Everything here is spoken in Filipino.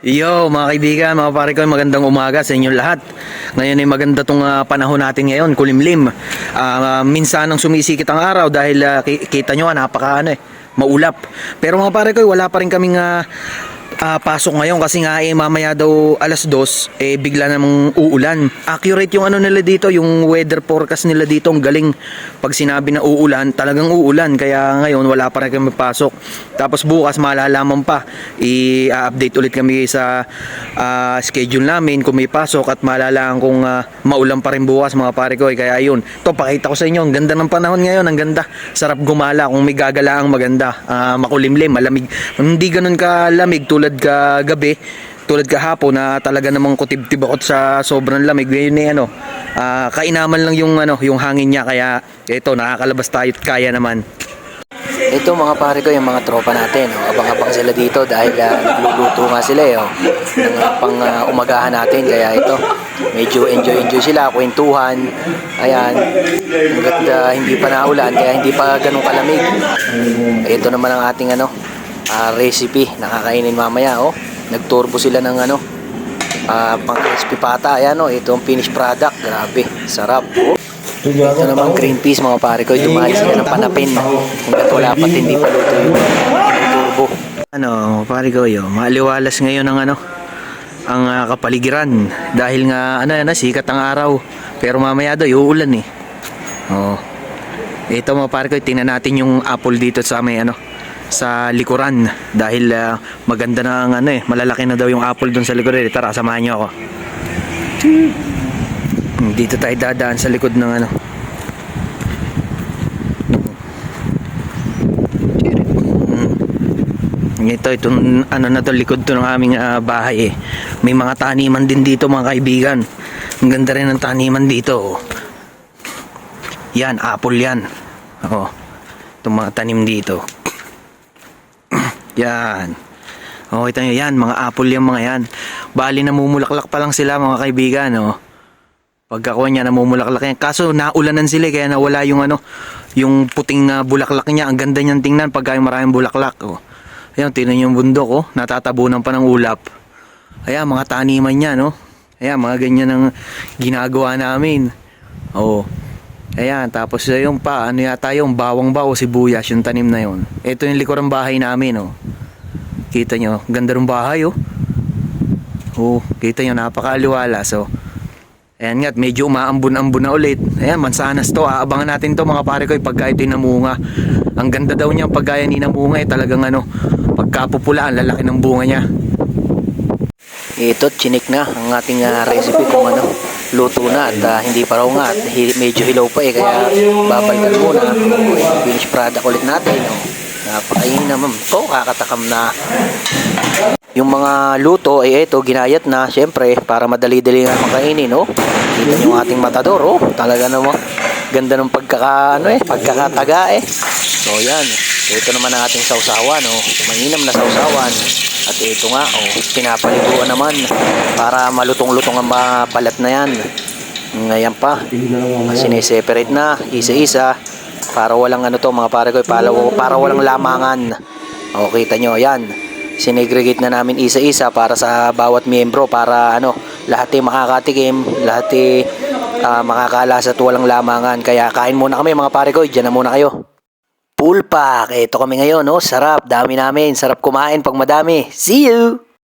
Yo, mga kaibigan, mga pare ko, magandang umaga sa inyong lahat. Ngayon ay maganda tong ah, panahon natin ngayon, kulimlim. Ah, minsan ang sumisikit ang araw dahil ah, ki- kita nyo, napaka ano eh, maulap. Pero mga pare ko, wala pa rin kaming ah, ah, pasok ngayon kasi nga eh, mamaya daw alas dos, eh bigla namang uulan. Accurate yung ano nila dito, yung weather forecast nila dito, ang galing. Pag sinabi na uulan, talagang uulan. Kaya ngayon, wala pa rin kami pasok. Tapos bukas, malalaman pa. I-update ulit kami sa ah, schedule namin kung may pasok at malalaman kung ah, maulan pa rin bukas mga pare ko. Eh, Kaya yun, to pakita ko sa inyo, ang ganda ng panahon ngayon, ang ganda. Sarap gumala kung may gagala ang maganda. Ah, makulimlim, malamig. Hindi ganun kalamig tulad ka gabi tulad kahapon na talaga namang kutib-tib ako sa sobrang lamig ngayon eh ano ah, kainaman lang yung ano yung hangin niya kaya ito nakakalabas tayo kaya naman ito mga pare ko yung mga tropa natin oh. abang-abang sila dito dahil ah, nagluluto nga sila eh, oh. ng pang ah, umagahan natin kaya ito medyo enjoy-enjoy sila kwentuhan ayan hanggat ah, hindi pa naulan kaya hindi pa ganun kalamig ito naman ang ating ano ah, recipe. Nakakainin mamaya oh. Nagturbo sila ng ano ah, pang crispy pata. Ayan oh ito ang finished product. Grabe sarap. Oh. ito naman green peas mga pare ko. Dumali sila ng panapin. Hanggat wala pa hindi pa luto yung turbo. Ano pare ko yun maliwalas ngayon ang ano ang ah, kapaligiran. Dahil nga ano yan sikat ang araw. Pero mamaya daw uulan eh. Oh. Ito mga pare ko tingnan natin yung apple dito sa may ano sa likuran dahil ah, maganda na ang ano eh malalaki na daw yung apple doon sa likuran Eh, tara samahan niyo ako. Hmm, dito tayo dadaan sa likod ng ano. Hmm. ito itong ano na to likod to ng aming ah, bahay eh. May mga taniman din dito mga kaibigan. Ang ganda rin ng taniman dito oh. yan apple yan. Oh itong mga tanim dito yan. Oh, ito nyo yan, mga apple yung mga yan. Bali namumulaklak pa lang sila mga kaibigan, oh. Pagkakuha niya namumulaklak yan. Kaso naulanan sila eh, kaya nawala yung ano, yung puting ah, bulaklak niya. Ang ganda niyang tingnan pagka yung maraming bulaklak, oh. Ayan, niyo yung bundok, oh. Natatabunan pa ng ulap. Ayan, mga taniman niya, no. Ayan, mga ganyan ang ginagawa namin. Oh. Ayan, tapos uh, yung pa, ano yata yung bawang ba o sibuyas, yung tanim na yun. Ito yung likuran bahay namin, oh. Kita nyo, ganda ng bahay, oh. Oh, kita nyo, napakaaliwala. So, ayan nga, medyo umaambun-ambun na ulit. Ayan, mansanas to. Aabangan natin to mga pare ko, eh, pagka ito yung namunga. Ang ganda daw niya, pagka yan namunga, eh, talagang ano, pagkapupula, ang lalaki ng bunga niya. Ito, chinik na ang ating ah, recipe kung ano, luto na at ah, hindi pa raw nga, at medyo hilaw pa eh, kaya babalikan muna. Finish product ulit natin. Oh. Napakainin naman. To, kakatakam na. Yung mga luto ay ito, ginayat na, syempre, para madali-dali nga makainin, no? Kita niyo yung ating matador, oh. Talaga namang ganda ng pagkaka, ano eh, pagkakataga eh. So, yan. Ito naman ang ating sausawan, oh. Mainam na sausawan. At ito nga, oh, pinapaliguan naman para malutong-lutong ang mga balat na yan. Ngayon pa, sineseparate na, isa-isa, para walang ano to, mga pare ko, para, para walang lamangan. O, kita nyo, yan. Sinegregate na namin isa-isa para sa bawat miyembro, para ano, lahat ay makakatikim, lahat ay ah, makakalas at walang lamangan. Kaya kain muna kami mga pare ko, dyan na muna kayo. Pool pack. Ito kami ngayon, no? Sarap. Dami namin. Sarap kumain pag madami. See you!